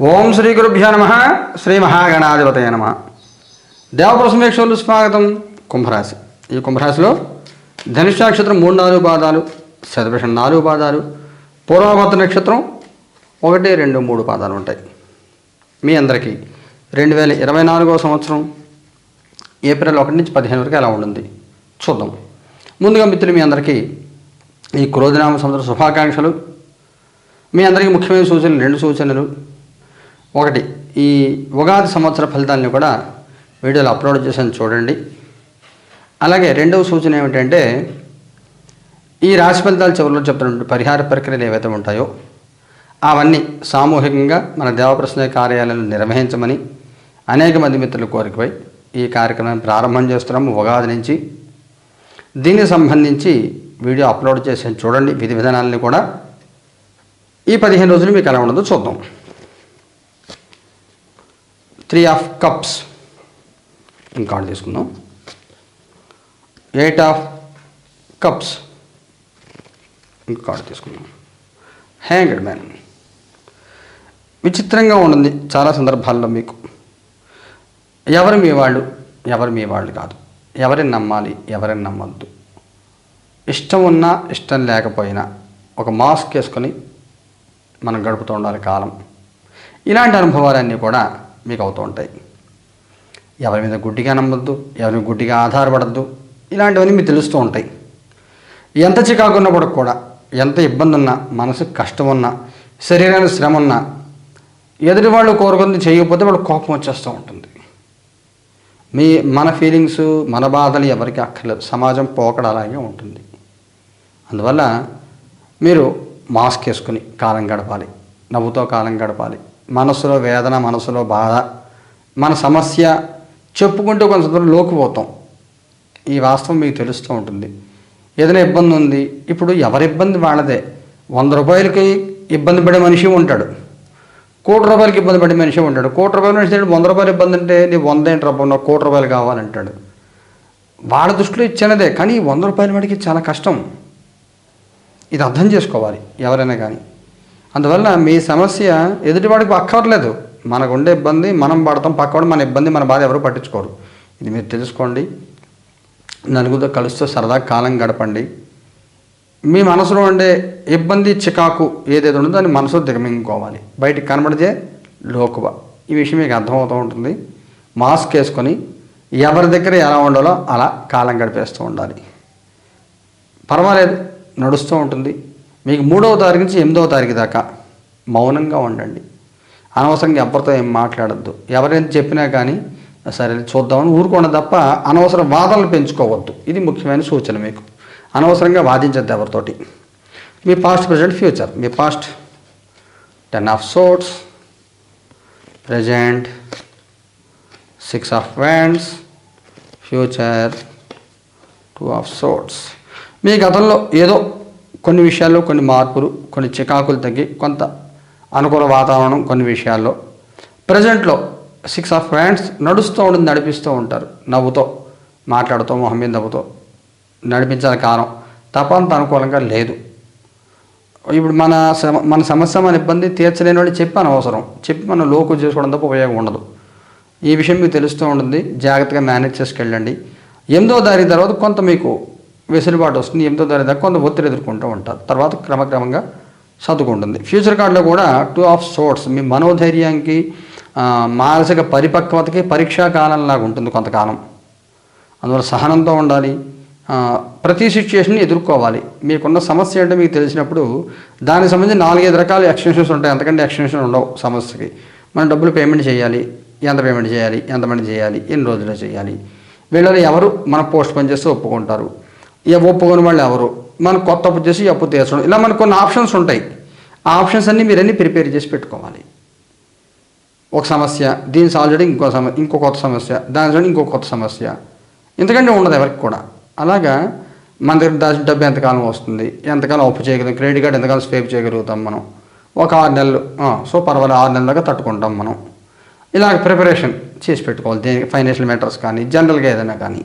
ఓం శ్రీ గురుభ్యో నమ. శ్రీ మహాగణాధిపతయ నమ. దేవప్రసమేక్షలు స్వాగతం. కుంభరాశి. ఈ కుంభరాశిలో ధనుష్ నక్షత్రం మూడు నాలుగు పాదాలు శతభిషం నాలుగు పాదాలు పూర్వభద్ర నక్షత్రం ఒకటి రెండు మూడు పాదాలు ఉంటాయి. మీ అందరికీ రెండు వేల ఇరవై నాలుగో సంవత్సరం ఏప్రిల్ ఒకటి నుంచి పదిహేను వరకు ఎలా ఉంటుంది? చూద్దాం. ముందుగా మిత్రులు మీ అందరికీ ఈ క్రోధనామ సంవత్సర శుభాకాంక్షలు. మీ అందరికీ ముఖ్యమైన సూచనలు రెండు సూచనలు. ఒకటి. ఈ ఉగాది సంవత్సర ఫలితాలను కూడా వీడియోలో అప్లోడ్ చేసాను చూడండి. అలాగే రెండవ సూచన ఏమిటంటే ఈ రాశి ఫలితాలు చివరిలో చెప్తున్నటువంటి పరిహార ప్రక్రియలు ఏవైతే ఉంటాయో అవన్నీ సామూహికంగా మన దేవప్రశ్న కార్యాలయంలో నిర్వహించమని అనేక మంది మిత్రుల కోరికపై ఈ కార్యక్రమాన్ని ప్రారంభం చేస్తున్నాము ఉగాది నుంచి. దీనికి సంబంధించి వీడియో అప్లోడ్ చేసి చూడండి. విధి విధానాలని కూడా ఈ పదిహేను రోజులు మీకు ఎలా ఉండదో చూద్దాం. Three of cups. ఇంకాడు తీసుకుందాం. Eight of cups. ఇంకా తీసుకుందాం. హ్యాంగ్డ్ మ్యాన్ విచిత్రంగా ఉంటుంది చాలా సందర్భాల్లో మీకు. ఎవరు మీ వాళ్ళు? ఎవరు మీ వాళ్ళు కాదు. ఎవరిని నమ్మాలి? ఎవరిని నమ్మద్దు. ఇష్టం ఉన్నా ఇష్టం లేకపోయినా ఒక మాస్క్ వేసుకొని మనం గడుపుతూ ఉండాలి కాలం. ఇలాంటి అనుభవాలన్నీ కూడా మీకు అవుతూ ఉంటాయి ఎవరి మీద గుడ్డిగా నమ్మద్దు ఎవరి గుడ్డిగా ఆధారపడద్దు ఇలాంటివన్నీ మీకు తెలుస్తూ ఉంటాయి ఎంత చికాకు ఉన్నప్పుడు కూడా ఎంత ఇబ్బంది ఉన్నా మనసుకు కష్టం ఉన్నా శరీరానికి శ్రమ ఉన్నా ఎదుటి వాళ్ళు కోరుకుంది చేయకపోతే వాళ్ళు కోపం వచ్చేస్తూ ఉంటుంది. మీ మన ఫీలింగ్స్ మన బాధలు ఎవరికి అక్కర్లేదు. సమాజం పోకడ అలాగే ఉంటుంది. అందువల్ల మీరు మాస్క్ వేసుకుని కాలం గడపాలి. నవ్వుతో కాలం గడపాలి. మనసులో వేదన మనసులో బాధ మన సమస్య చెప్పుకుంటూ కొంత దూరం లోకిపోతాం ఈ వాస్తవం మీకు తెలుస్తూ ఉంటుంది. ఏదైనా ఇబ్బంది ఉంది ఇప్పుడు ఎవరి ఇబ్బంది వాళ్ళదే. వంద రూపాయలకి ఇబ్బంది పడే మనిషి ఉంటాడు. కోటి రూపాయలకి ఇబ్బంది పడే మనిషి ఉంటాడు. కోటి రూపాయల మనిషి వంద రూపాయలు ఇబ్బంది అంటే నీ వంద ఏంటి రూపాయలు నాకు కోటి రూపాయలు కావాలంటాడు. వాళ్ళ దృష్టిలో ఇచ్చినదే కానీ వంద రూపాయల వాడికి చాలా కష్టం. ఇది అర్థం చేసుకోవాలి ఎవరైనా కానీ. అందువల్ల మీ సమస్య ఎదుటివాడికి అక్కర్లేదు. మనకు ఉండే ఇబ్బంది మనం పడతాం పక్కవాడు మన ఇబ్బంది మన బాధ ఎవరు పట్టించుకోరు. ఇది మీరు తెలుసుకోండి. నలుగురితో కలుస్తూ సరదా కాలం గడపండి. మీ మనసులో ఉండే ఇబ్బంది చికాకు ఏదైతే ఉందో దాన్ని మనసు దిగమింగుకోవాలి. బయటికి కనబడితే లోకువ. ఈ విషయం మీకు అర్థమవుతూ ఉంటుంది. మాస్క్ వేసుకొని ఎవరి దగ్గర ఎలా ఉండాలో అలా కాలం గడిపేస్తూ ఉండాలి. పర్వాలేదు నడుస్తూ ఉంటుంది. మీకు మూడవ తారీఖు నుంచి ఎనిమిదవ తారీఖు దాకా మౌనంగా ఉండండి. అనవసరంగా ఎవరితో ఏం మాట్లాడద్దు. ఎవరైనా చెప్పినా కానీ సరే చూద్దామని ఊరుకోండి తప్ప అనవసర వాదనలు పెంచుకోవద్దు. ఇది ముఖ్యమైన సూచన మీకు. అనవసరంగా వాదించద్దు ఎవరితోటి. మీ past present future me past ten of swords present six of wands future two of swords మీ గతంలో ఏదో కొన్ని విషయాల్లో కొన్ని మార్పులు కొన్ని చికాకులు తగ్గి కొంత అనుకూల వాతావరణం కొన్ని విషయాల్లో. ప్రజెంట్లో సిక్స్ ఆఫ్ హ్యాండ్స్ నడుస్తూ ఉంటుంది నడిపిస్తూ ఉంటారు. నవ్వుతో మాట్లాడుతూ మొహం మీద నవ్వుతో నడిపించాలి కాలం తపంత అంత అనుకూలంగా లేదు. ఇప్పుడు మన సమ మన సమస్య మన ఇబ్బంది తీర్చలేని వాళ్ళు చెప్పి అనవసరం చెప్పి మనం లోకు చేసుకోవడం తప్ప ఉపయోగం ఉండదు. ఈ విషయం మీకు తెలుస్తూ ఉంటుంది. జాగ్రత్తగా మేనేజ్ చేసుకెళ్ళండి. ఎనిమిదో దారి తర్వాత కొంత మీకు వెసులుబాటు వస్తుంది ఎనిమిదో దాని దాకా కొంత ఒత్తిడి ఎదుర్కొంటూ ఉంటారు. తర్వాత క్రమక్రమంగా సర్దుకుంటుంది. ఫ్యూచర్ కార్డులో కూడా టూ ఆఫ్ సోర్ట్స్ మీ మనోధైర్యానికి మానసిక పరిపక్వతకి పరీక్షా కాలంలాగా ఉంటుంది కొంతకాలం. అందువల్ల సహనంతో ఉండాలి. ప్రతి సిచ్యుయేషన్ని ఎదుర్కోవాలి. మీకున్న సమస్య ఏంటో మీకు తెలిసినప్పుడు దానికి సంబంధించి నాలుగైదు రకాల ఎక్స్టెన్షన్స్ ఉంటాయి. అంతకంటే ఎక్స్టెన్షన్ ఉండవు సమస్యకి. మనం డబ్బులు పేమెంట్ చేయాలి. ఎంత పేమెంట్ చేయాలి? ఎంతమంది చేయాలి? ఎన్ని రోజుల్లో చేయాలి? వీళ్ళని ఎవరు మన పోస్ట్ పని చేస్తే ఒప్పుకుంటారు? ఇక ఒప్పుకొని వాళ్ళు ఎవరు? మనం కొత్త అప్పు చేసి అప్పు తీర్చడం ఇలా మనకు కొన్ని ఆప్షన్స్ ఉంటాయి. ఆ ఆప్షన్స్ అన్నీ మీరన్నీ ప్రిపేర్ చేసి పెట్టుకోవాలి. ఒక సమస్య దీన్ని సాల్వ్ చేయడం ఇంకో సమస్య ఇంకో కొత్త సమస్య దాని చూడండి ఇంకో కొత్త సమస్య. ఎందుకంటే ఉండదు ఎవరికి కూడా. అలాగా మన దగ్గర దాచిన డబ్బు ఎంతకాలం వస్తుంది? ఎంతకాలం అప్పు చేయగలం క్రెడిట్ కార్డ్ ఎంతకాలం స్వేప్ చేయగలుగుతాం మనం? ఒక ఆరు నెలలు సో పర్వాలేదు ఆరు నెలల దాకా తట్టుకుంటాం మనం. ఇలాగ ప్రిపరేషన్ చేసి పెట్టుకోవాలి. దేనికి? ఫైనాన్షియల్ మ్యాటర్స్ కానీ జనరల్గా ఏదైనా కానీ.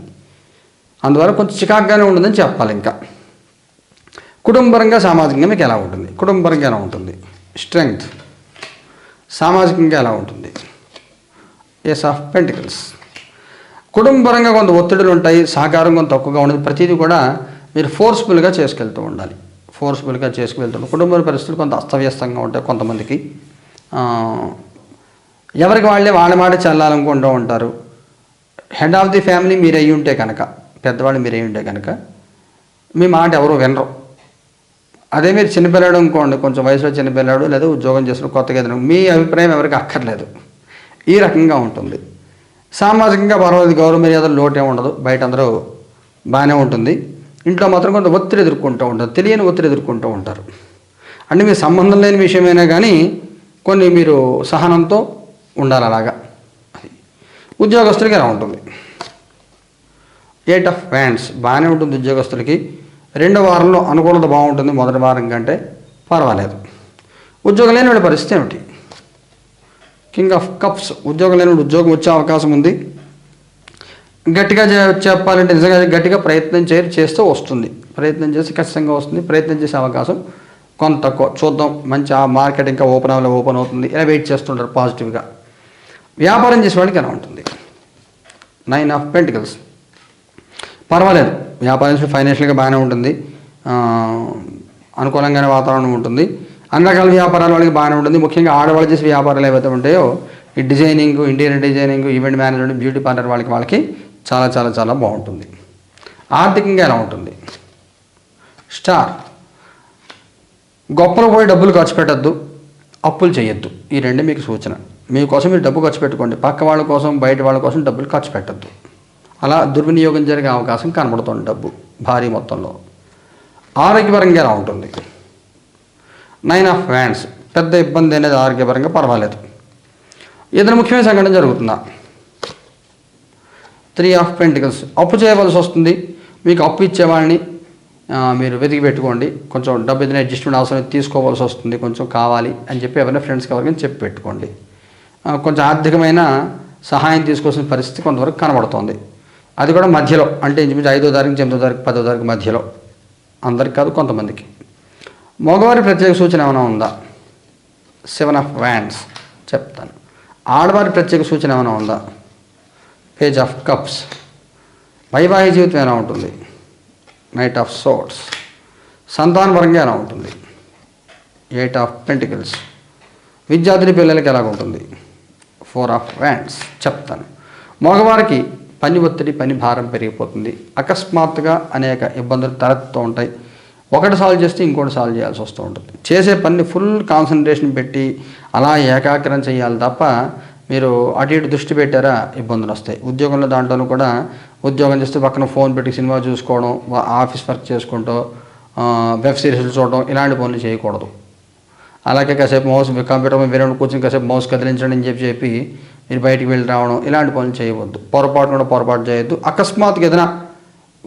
అందువల్ల కొంచెం చికాకుగానే ఉంటుందని చెప్పాలి ఇంకా. కుటుంబపరంగా సామాజికంగా మీకు ఎలా ఉంటుంది? కుటుంబపరంగా ఎలా ఉంటుంది? స్ట్రెంగ్త్ సామాజికంగా ఎలా ఉంటుంది? ఎస్ ఆఫ్ పెంటికల్స్ కుటుంబపరంగా కొంత ఒత్తిడులు ఉంటాయి సహకారం కొంత తక్కువగా ఉండదు. ప్రతిదీ కూడా మీరు ఫోర్స్ఫుల్గా చేసుకెళ్తూ ఉండాలి. ఫోర్స్ఫుల్గా చేసుకువెళ్తుంటారు కుటుంబ పరిస్థితులు కొంత అస్తవ్యస్తంగా ఉంటాయి కొంతమందికి. ఎవరికి వాళ్ళే వాళ్ళ మాట చల్లాలనుకుంటూ ఉంటారు. హెడ్ ఆఫ్ ది ఫ్యామిలీ మీరు అయ్యి ఉంటే కనుక. పెద్దవాళ్ళు మీరే ఉంటే కనుక మీ మాట ఎవరు వినరు. అదే మీరు చిన్నపిల్లాడు అనుకోండి కొంచెం వయసులో చిన్నపిల్లాడు లేదా ఉద్యోగం చేసిన కొత్తగా ఏదైనా మీ అభిప్రాయం ఎవరికి అక్కర్లేదు. ఈ రకంగా ఉంటుంది. సామాజికంగా పర్వాలేదు గౌరవ మర్యాద లోటే ఉండదు. బయట అందరూ బాగానే ఉంటుంది. ఇంట్లో మాత్రం కొంత ఒత్తిడి ఎదుర్కొంటూ ఉంటారు. తెలియని ఒత్తిడి ఎదుర్కొంటూ ఉంటారు. అంటే మీ సంబంధం లేని విషయమైనా కానీ కొన్ని మీరు సహనంతో ఉండాలి అలాగా. ఉద్యోగస్తులకి ఎలా ఉంటుంది. ఎయిట్ ఆఫ్ వ్యాండ్స్ బాగానే ఉంటుంది ఉద్యోగస్తులకి. రెండో వారంలో అనుకూలత బాగుంటుంది. మొదటి వారం కంటే పర్వాలేదు. ఉద్యోగం లేని వాళ్ళ పరిస్థితి ఏమిటి? కింగ్ ఆఫ్ కప్స్ ఉద్యోగం లేని ఉద్యోగం వచ్చే అవకాశం ఉంది. గట్టిగా చెప్పాలంటే నిజంగా గట్టిగా ప్రయత్నం చేయ చేస్తే వస్తుంది. ప్రయత్నం చేసి ఖచ్చితంగా వస్తుంది. ప్రయత్నం చేసే అవకాశం కొంత తక్కువ. చూద్దాం. మంచి ఆ మార్కెట్ ఇంకా ఓపెన్ అవ్వాలి ఓపెన్ అవుతుంది. ఇలా వెయిట్ చేస్తుంటారు పాజిటివ్గా. వ్యాపారం చేసే వాళ్ళకి ఎలా ఉంటుంది? నైన్ ఆఫ్ పెంటికల్స్ పర్వాలేదు. వ్యాపారం చేసే ఫైనాన్షియల్గా బాగానే ఉంటుంది. అనుకూలంగానే వాతావరణం ఉంటుంది. అన్ని రకాల వ్యాపారాల వాళ్ళకి బాగానే ఉంటుంది. ముఖ్యంగా ఆడవాళ్ళు చేసే వ్యాపారాలు ఏవైతే ఉంటాయో ఈ designing interior designing event management beauty parlour వాళ్ళకి వాళ్ళకి చాలా చాలా చాలా బాగుంటుంది. ఆర్థికంగా ఎలా ఉంటుంది? స్టార్ గొప్పలు పోయి డబ్బులు ఖర్చు పెట్టద్దు అప్పులు చేయొద్దు ఈ రెండు మీకు సూచన. మీకోసం మీరు డబ్బు ఖర్చు పెట్టుకోండి. పక్క వాళ్ళ కోసం బయట వాళ్ళ కోసం డబ్బులు ఖర్చు పెట్టద్దు. అలా దుర్వినియోగం జరిగే అవకాశం కనబడుతుంది డబ్బు భారీ మొత్తంలో. ఆరోగ్యపరంగా ఎలా ఉంటుంది? నైన్ ఆఫ్ హ్యాండ్స్ పెద్ద ఇబ్బంది అనేది ఆరోగ్యపరంగా పర్వాలేదు. ఏదైనా ముఖ్యమైన సంఘటన జరుగుతుందా? త్రీ ఆఫ్ పెంటికల్స్ అప్పు చేయవలసి వస్తుంది. మీకు అప్పు ఇచ్చేవాడిని మీరు వెతికి పెట్టుకోండి. కొంచెం డబ్బు ఏదైనా అడ్జస్ట్మెంట్ అవసరం తీసుకోవాల్సి వస్తుంది. కొంచెం కావాలి అని చెప్పి ఎవరైనా ఫ్రెండ్స్కి ఎవరికైనా చెప్పి పెట్టుకోండి. కొంచెం ఆర్థికమైన సహాయం తీసుకోవాల్సిన పరిస్థితి కొంతవరకు కనబడుతోంది. అది కూడా మధ్యలో. అంటే ఇంచుమించు ఐదో తారీఖు ఎనిమిదో తారీఖు పదో తారీఖు మధ్యలో. అందరికి కాదు కొంతమందికి. మగవారి ప్రత్యేక సూచన ఏమైనా ఉందా? సెవెన్ ఆఫ్ వ్యాండ్స్ చెప్తాను. ఆడవారి ప్రత్యేక సూచన ఏమైనా ఉందా? Page of cups. వైవాహిక జీవితం ఎలా ఉంటుంది? నైట్ ఆఫ్ సోట్స్ సంతానపరంగా ఎలా ఉంటుంది? Eight of pentacles. విద్యార్థిని పిల్లలకి ఎలా ఉంటుంది ఫోర్ ఆఫ్ వ్యాండ్స్ చెప్తాను. మగవారికి పని ఒత్తిడి పని భారం పెరిగిపోతుంది. అకస్మాత్తుగా అనేక ఇబ్బందులు తలెత్తుతూ ఉంటాయి. ఒకటి సాల్వ్ చేస్తే ఇంకోటి సాల్వ్ చేయాల్సి వస్తూ ఉంటుంది. చేసే పని ఫుల్ కాన్సన్ట్రేషన్ పెట్టి అలా ఏకాగ్రం చేయాలి తప్ప మీరు అటు ఇటు దృష్టి పెట్టారా ఇబ్బందులు వస్తాయి. ఉద్యోగంలో దాంట్లోనూ కూడా ఉద్యోగం చేస్తే పక్కన ఫోన్ పెట్టి సినిమా చూసుకోవడం ఆఫీస్ వర్క్ చేసుకుంటూ వెబ్ సిరీస్లు చూడడం ఇలాంటి పనులు చేయకూడదు. అలాగే కాసేపు మౌస్ కంప్యూటర్ మీద వేరే కూర్చొని కాసేపు మౌస్ కదిలించండి అని చెప్పి చెప్పి మీరు బయటికి వెళ్ళి రావడం ఇలాంటి పనులు చేయవద్దు. పొరపాటు కూడా పొరపాటు చేయొద్దు. అకస్మాత్తుగా ఏదైనా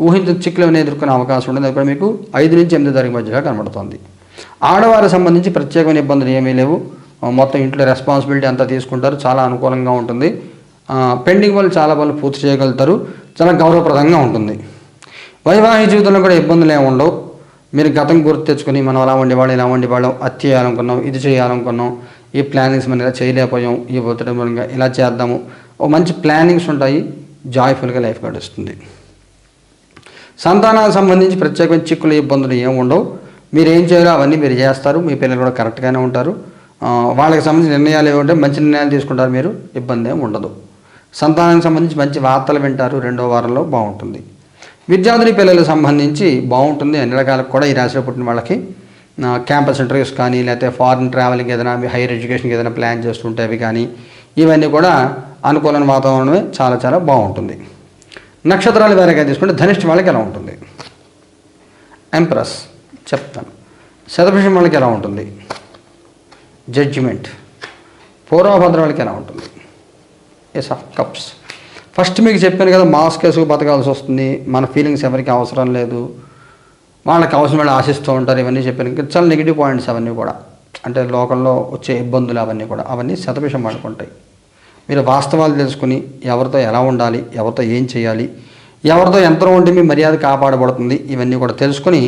ఊహించిన చిక్కులు ఎదుర్కొనే అవకాశం ఉండదు అది కూడా మీకు ఐదు నుంచి ఎనిమిది తారీఖు మధ్యలో కనబడుతుంది. ఆడవారికి సంబంధించి ప్రత్యేకమైన ఇబ్బందులు ఏమీ లేవు. మొత్తం ఇంట్లో రెస్పాన్సిబిలిటీ అంతా తీసుకుంటారు. చాలా అనుకూలంగా ఉంటుంది. పెండింగ్ పనులు చాలా పనులు పూర్తి చేయగలుగుతారు. చాలా గౌరవప్రదంగా ఉంటుంది. వైవాహిక జీవితంలో కూడా ఇబ్బందులు ఏమి ఉండవు. మీరు గతం గుర్తు తెచ్చుకొని మనం అలా ఉండేవాళ్ళం ఇలా ఉండేవాళ్ళం అది చేయాలనుకున్నాం ఇది చేయాలనుకున్నాం ఈ ప్లానింగ్స్ మనం ఇలా చేయలేకపోయాం ఈ ఒత్తిడి మూలంగా ఇలా చేద్దాము. ఓ మంచి ప్లానింగ్స్ ఉంటాయి జాయ్ఫుల్గా లైఫ్ గడుస్తుంది. సంతానానికి సంబంధించి ప్రత్యేకమైన చిక్కులు ఇబ్బందులు ఏమి ఉండవు. మీరు ఏం చేయాలో అవన్నీ మీరు చేస్తారు. మీ పిల్లలు కూడా కరెక్ట్గానే ఉంటారు. వాళ్ళకి సంబంధించిన నిర్ణయాలు ఏమంటే మంచి నిర్ణయాలు తీసుకుంటారు మీరు ఇబ్బంది ఏమి ఉండదు. సంతానానికి సంబంధించి మంచి వార్తలు వింటారు రెండో వారంలో బాగుంటుంది. విద్యార్థుని పిల్లలకు సంబంధించి బాగుంటుంది. అన్ని రకాలకు కూడా ఈ రాశిలో పుట్టిన వాళ్ళకి క్యాంపస్ ఇంటర్వ్యూస్ కానీ లేకపోతే ఫారిన్ ట్రావెలింగ్ ఏదైనా హైయర్ ఎడ్యుకేషన్కి ఏదైనా ప్లాన్ చేస్తుంటే అవి కానీ ఇవన్నీ కూడా అనుకూలమైన వాతావరణమే చాలా చాలా బాగుంటుంది. నక్షత్రాలు వేరేగా తీసుకుంటే ధనిష్ట వాళ్ళకి ఎలా ఉంటుంది? ఎంప్రెస్ చెప్తాను. శతభిషం వాళ్ళకి ఎలా ఉంటుంది? జడ్జిమెంట్ పూర్వభద్ర వాళ్ళకి ఎలా ఉంటుంది? ఎస్ ఆఫ్ కప్స్ ఫస్ట్ మీకు చెప్పాను కదా మాస్క్ వేసుకు బతకాల్సి వస్తుంది మన ఫీలింగ్స్ ఎవరికి అవసరం లేదు వాళ్ళకి అవసరం వాళ్ళు ఆశిస్తూ ఉంటారు ఇవన్నీ చెప్పాను. ఇంకా చాలా నెగిటివ్ పాయింట్స్ అవన్నీ కూడా అంటే లోకంలో వచ్చే ఇబ్బందులు అవన్నీ కూడా అవన్నీ శతవిషం పడుకుంటాయి మీరు వాస్తవాలు తెలుసుకుని ఎవరితో ఎలా ఉండాలి ఎవరితో ఏం చేయాలి ఎవరితో ఎంత ఉంటే మీ మర్యాద కాపాడబడుతుంది ఇవన్నీ కూడా తెలుసుకుని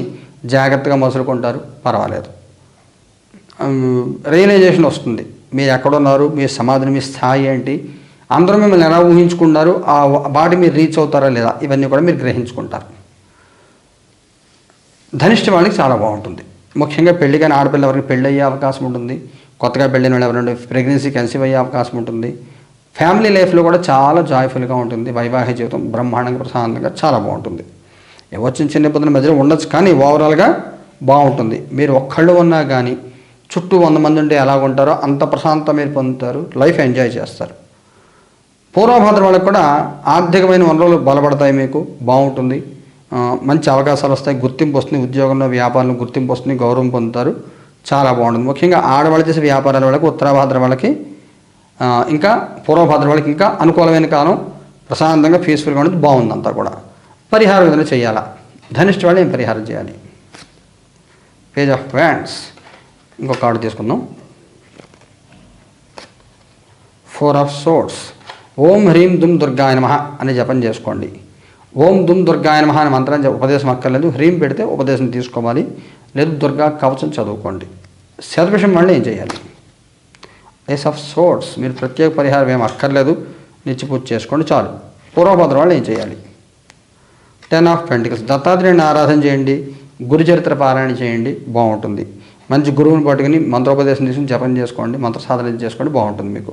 జాగ్రత్తగా మసులుకుంటారు పర్వాలేదు. రియలైజేషన్ వస్తుంది. మీరు ఎక్కడున్నారు మీ సమాధిని మీ స్థాయి ఏంటి అందరూ మిమ్మల్ని ఎలా ఊహించుకున్నారు ఆ బాడీ మీరు రీచ్ అవుతారా లేదా? ఇవన్నీ కూడా మీరు గ్రహించుకుంటారు. ధనిష్ట వాళ్ళకి చాలా బాగుంటుంది. ముఖ్యంగా పెళ్ళి కానీ ఆడపిల్ల ఎవరికి పెళ్ళి అయ్యే అవకాశం ఉంటుంది. కొత్తగా పెళ్ళిన వాళ్ళు ఎవరైనా ప్రెగ్నెన్సీ కన్సీవ్ అయ్యే అవకాశం ఉంటుంది. ఫ్యామిలీ లైఫ్లో కూడా చాలా జాయ్ఫుల్గా ఉంటుంది. వైవాహిక జీవితం బ్రహ్మాండంగా ప్రశాంతంగా చాలా బాగుంటుంది. ఏవో చిన్న చిన్న ఇబ్బందుల మధ్యలో ఉండొచ్చు కానీ ఓవరాల్గా బాగుంటుంది. మీరు ఒక్కళ్ళు ఉన్నా కానీ చుట్టూ వంద మంది ఉంటే ఎలా ఉంటారో అంత ప్రశాంతం మీరు పొందుతారు. లైఫ్ ఎంజాయ్ చేస్తారు. పూర్వభద్ర వాళ్ళకి కూడా ఆర్థికమైన వనరులు బలపడతాయి మీకు బాగుంటుంది. మంచి అవకాశాలు వస్తాయి. గుర్తింపు వస్తుంది. ఉద్యోగంలో వ్యాపారంలో గుర్తింపు వస్తుంది. గౌరవం పొందుతారు. చాలా బాగుంటుంది. ముఖ్యంగా ఆడవాళ్ళు చేసే వ్యాపారాల వాళ్ళకి ఉత్తరాభాద్ర వాళ్ళకి ఇంకా పూర్వభాద్ర వాళ్ళకి ఇంకా అనుకూలమైన కాలం ప్రశాంతంగా పీస్ఫుల్గా ఉంటుంది బాగుంది అంతా కూడా. పరిహారం ఏదైనా చేయాలా? ధనిష్ట వాళ్ళు ఏం పరిహారం చేయాలి? పేజ్ ఆఫ్ వ్యాండ్స్ ఇంకొక కార్డు తీసుకుందాం. ఫోర్ ఆఫ్ సోర్స్ ఓం హ్రీం దుమ్ దుర్గాయ నమ అని జపం చేసుకోండి. ఓం దుమ్ దుర్గాయ నమ అని మంత్రం ఉపదేశం అక్కర్లేదు. హ్రీం పెడితే ఉపదేశం తీసుకోవాలి. లేదు దుర్గా కవచం చదువుకోండి. శతభిషం మళ్ళీ ఏం చేయాలి? ఏస్ ఆఫ్ సోర్ట్స్ మీరు ప్రత్యేక పరిహారం ఏం అక్కర్లేదు. నిచ్చిపూర్తి చేసుకోండి చాలు. పూర్వభద్రం వాళ్ళు ఏం చేయాలి? టెన్ ఆఫ్ పెంటికల్స్ దత్తాత్రేయుని ఆరాధన చేయండి. గురుచరిత్ర పారాయణ చేయండి. బాగుంటుంది. మంచి గురువుని పట్టుకుని మంత్రోపదేశం తీసుకుని జపం చేసుకోండి మంత్ర సాధన చేసుకోండి బాగుంటుంది మీకు.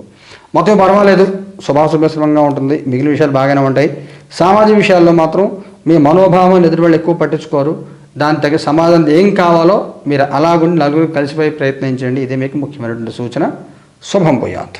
మొత్తం పర్వాలేదు శుభాశుభ్రమంగా ఉంటుంది మిగిలిన విషయాలు బాగానే ఉంటాయి. సామాజిక విషయాల్లో మాత్రం మీ మనోభావం ఎదురు వాళ్ళు ఎక్కువ పట్టించుకోరు. దాని తగ్గ సమాధానం ఏం కావాలో మీరు అలాగుండి నలుగురు కలిసిపోయి ప్రయత్నించండి. ఇదే మీకు ముఖ్యమైనటువంటి సూచన. శుభం పోయాత్